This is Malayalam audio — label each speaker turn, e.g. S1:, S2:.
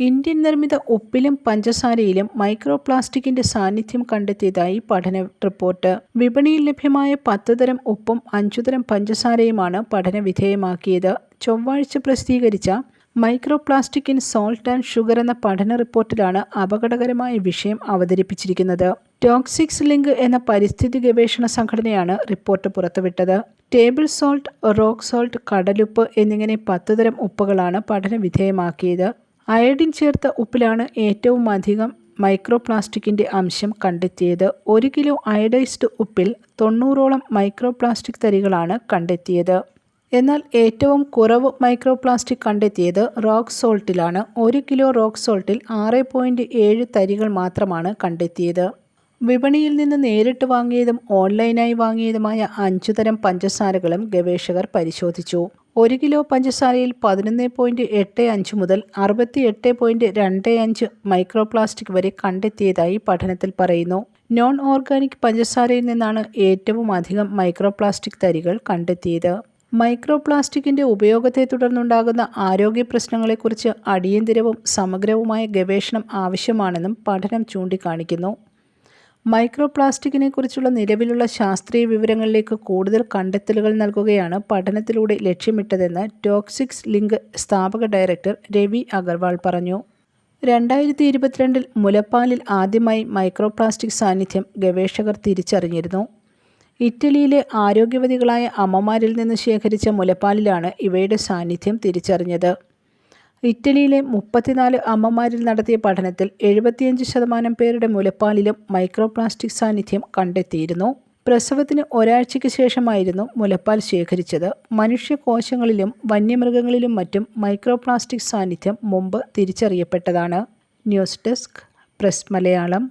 S1: ഇന്ത്യൻ നിർമ്മിത ഉപ്പിലും പഞ്ചസാരയിലും മൈക്രോ പ്ലാസ്റ്റിക്കിന്റെ സാന്നിധ്യം കണ്ടെത്തിയതായി പഠന റിപ്പോർട്ട്. വിപണിയിൽ ലഭ്യമായ പത്ത് തരം ഉപ്പും അഞ്ചു തരം പഞ്ചസാരയുമാണ് പഠന വിധേയമാക്കിയത്. ചൊവ്വാഴ്ച പ്രസിദ്ധീകരിച്ച micro plastic in salt and sugar എന്ന പഠന റിപ്പോർട്ടിലാണ് അപകടകരമായ വിഷയം അവതരിപ്പിച്ചിരിക്കുന്നത്. ടോക്സിക്സ് ലിങ്ക് എന്ന പരിസ്ഥിതി ഗവേഷണ സംഘടനയാണ് റിപ്പോർട്ട് പുറത്തുവിട്ടത്. ടേബിൾ സോൾട്ട് റോക്ക് സോൾട്ട് കടലുപ്പ് എന്നിങ്ങനെ പത്ത് തരം ഉപ്പുകളാണ് പഠന വിധേയമാക്കിയത്. അയഡിൻ ചേർത്ത ഉപ്പിലാണ് ഏറ്റവും അധികം മൈക്രോ പ്ലാസ്റ്റിക്കിന്റെ അംശം കണ്ടെത്തിയത്. ഒരു കിലോ അയഡൈസ്ഡ് ഉപ്പിൽ തൊണ്ണൂറോളം മൈക്രോ പ്ലാസ്റ്റിക് തരികളാണ് കണ്ടെത്തിയത്. എന്നാൽ ഏറ്റവും കുറവ് മൈക്രോ പ്ലാസ്റ്റിക് കണ്ടെത്തിയത് റോക്ക് സോൾട്ടിലാണ്. ഒരു കിലോ റോക്ക് സോൾട്ടിൽ ആറ് പോയിന്റ് ഏഴ് തരികൾ മാത്രമാണ് കണ്ടെത്തിയത്. വിപണിയിൽ നിന്ന് നേരിട്ട് വാങ്ങിയതും ഓൺലൈനായി വാങ്ങിയതുമായ അഞ്ചു തരം പഞ്ചസാരകളും ഗവേഷകർ പരിശോധിച്ചു. ഒരു കിലോ പഞ്ചസാരയിൽ പതിനൊന്ന് പോയിന്റ് എട്ട് അഞ്ച് മുതൽ അറുപത്തി എട്ട് പോയിന്റ് രണ്ട് അഞ്ച് മൈക്രോ പ്ലാസ്റ്റിക് വരെ കണ്ടെത്തിയതായി പഠനത്തിൽ പറയുന്നു. നോൺ ഓർഗാനിക് പഞ്ചസാരയിൽ നിന്നാണ് ഏറ്റവും അധികം മൈക്രോപ്ലാസ്റ്റിക് തരികൾ കണ്ടെത്തിയത്. മൈക്രോ പ്ലാസ്റ്റിക്കിന്റെ ഉപയോഗത്തെ തുടർന്നുണ്ടാകുന്ന ആരോഗ്യ പ്രശ്നങ്ങളെക്കുറിച്ച് അടിയന്തിരവും സമഗ്രവുമായ ഗവേഷണം ആവശ്യമാണെന്നും പഠനം ചൂണ്ടിക്കാണിക്കുന്നു. മൈക്രോ പ്ലാസ്റ്റിക്കിനെ കുറിച്ചുള്ള നിലവിലുള്ള ശാസ്ത്രീയ വിവരങ്ങളിലേക്ക് കൂടുതൽ കണ്ടെത്തലുകൾ നൽകുകയാണ് പഠനത്തിലൂടെ ലക്ഷ്യമിട്ടതെന്ന് ടോക്സിക്സ് ലിങ്ക് സ്ഥാപക ഡയറക്ടർ രവി അഗർവാൾ പറഞ്ഞു. രണ്ടായിരത്തി ഇരുപത്തിരണ്ടിൽ മുലപ്പാലിൽ ആദ്യമായി മൈക്രോ പ്ലാസ്റ്റിക് സാന്നിധ്യം ഗവേഷകർ തിരിച്ചറിഞ്ഞിരുന്നു. ഇറ്റലിയിലെ ആരോഗ്യവതികളായ അമ്മമാരിൽ നിന്ന് ശേഖരിച്ച മുലപ്പാലിലാണ് ഇവയുടെ സാന്നിധ്യം തിരിച്ചറിഞ്ഞത്. ഇറ്റലിയിലെ മുപ്പത്തിനാല് അമ്മമാരിൽ നടത്തിയ പഠനത്തിൽ എഴുപത്തിയഞ്ച് ശതമാനം പേരുടെ മുലപ്പാലിലും മൈക്രോപ്ലാസ്റ്റിക് സാന്നിധ്യം കണ്ടെത്തിയിരുന്നു. പ്രസവത്തിന് ഒരാഴ്ചയ്ക്ക് ശേഷമായിരുന്നു മുലപ്പാൽ ശേഖരിച്ചത്. മനുഷ്യ കോശങ്ങളിലും വന്യമൃഗങ്ങളിലും മറ്റും മൈക്രോപ്ലാസ്റ്റിക് സാന്നിധ്യം മുമ്പ് തിരിച്ചറിയപ്പെട്ടതാണ്. News desk press Malayalam.